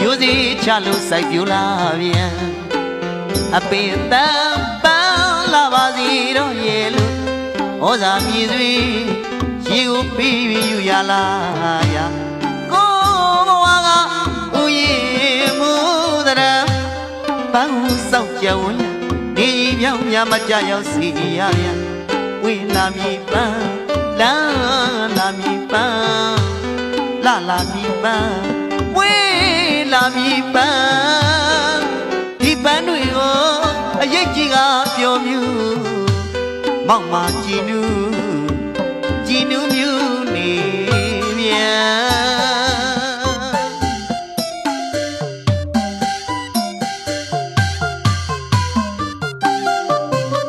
မျိုးစီချလို့စိုက်ပြူလာပြန်အပင်တန်ပန်းလာပါစီတော့ရဲ့လို့ဩဇာမြည်စွေရေကိုပြီးပြီးယူရလာရကိုဘဝကဥယျာဉ်မှုတရံပန်းဟုစောက်ကြဝန်းနေကြီးပြောင်းများမကြရောက်စီရပြန်ဝေလာမည်ပန်းလာလာမည်ပန်း လာလာမည်ပန်းဝေလာမည်ပန်းဒီပန်းတွေကိုအရေးကြီးကပျော်မြူမောက်မာကြည်နူးကြည်နူးမြူးနေမြန်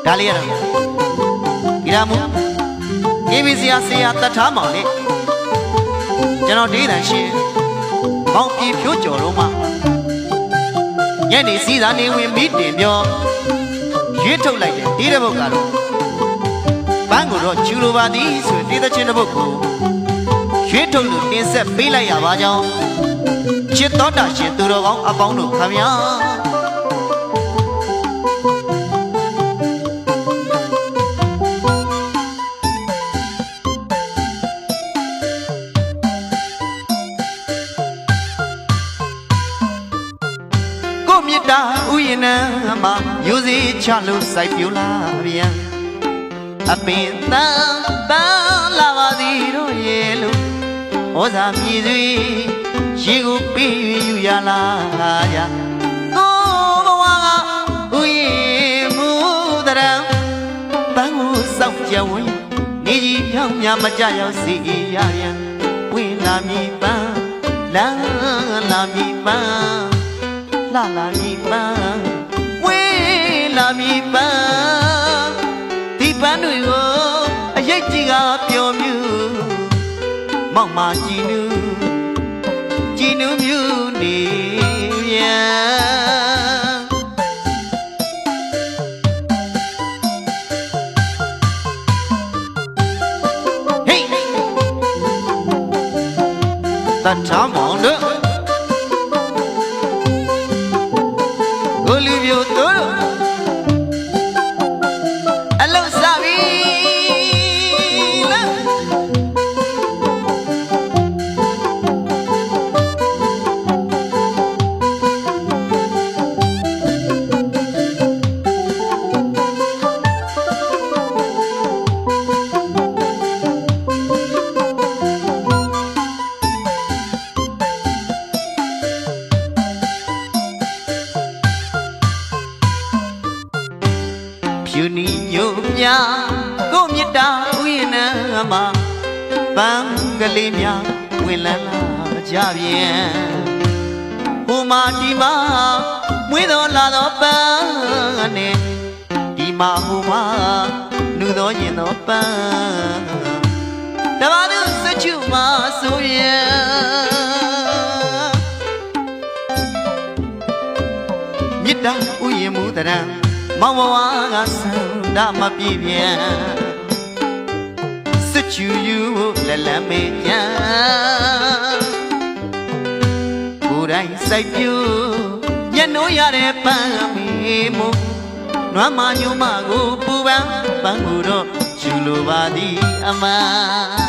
ဒါလေးရတော့ဒီရမူ ABC ဆရာဆရာတတ်ထားမောင်လေ ကျွန်တော်ဒေးတန်ရှင်မောင်ပြေဖြိုးကြော်တော့မှညနေစည်းစာနေဝင်မိတင်ပြောရွေးထုတ်လိုက်တယ်ဒီတဲ့ဘုတ်ကတော့ဘန်းကိုတော့ချူလိုပါသည်ဆိုရင်တေးသချင်းတစ်ပုတ်ကိုရွေးထုတ်လို့တင်ဆက်ပေးလိုက်ရပါကြောင်းချစ်တော်တာရှင်သူတော်ကောင်းအပေါင်းတို့ခမညာ တ်တာဥယျာဏမှာမျိုးစေ့ချလို့စိုက်ပြူလာပြန်အပင်တန်တန်လာပါသည်တို့ရဲ့လို့ဩဇာမြည်စွေရေကိုပြီးယူရလာရကိုဘဝကဥယျာဉ်မူတရံပန်းကိုစောက်ကြဝင်းနေကြီးပြောင်းများမကြရောက်စီရပြန်ဝင်လာမည်ပန်းလာလာမည်ပန်း လာလာမီပန်းဝေးလာမီပန်းဒီပန်းတွေကိုအရေးကြီးကပျော်မြူမောက်မာကြည်နူးကြည်နူးမြူးနေပြန်ဟေးတတ်ချ မြကိုမြတ်တာဥယျာဏမှာပန်းကလေးများဝင်လန်းလာကြပြန်ဟိုမာဒီမာမွေးတော်လာတော့ပန်းနဲ့ဒီမာဟိုမာနူတော်ရင်တော်ပန်းတဘာသူစချူမာဆိုရင်မြစ်တာဥယျာဉ်မူတရံ မောင်ဘဝကဆန္ဒမပြည့်ပြန်စစ်ချူယူလက်လမ်းမေးပြန်ကိုယ်တိုင်စိုက်ပြူညနိုးရတဲ့ပန်းမီမို့နွမ်းမညိုမကိုပူပန်းပန်းကိုတော့ယူလိုပါသည်အမန်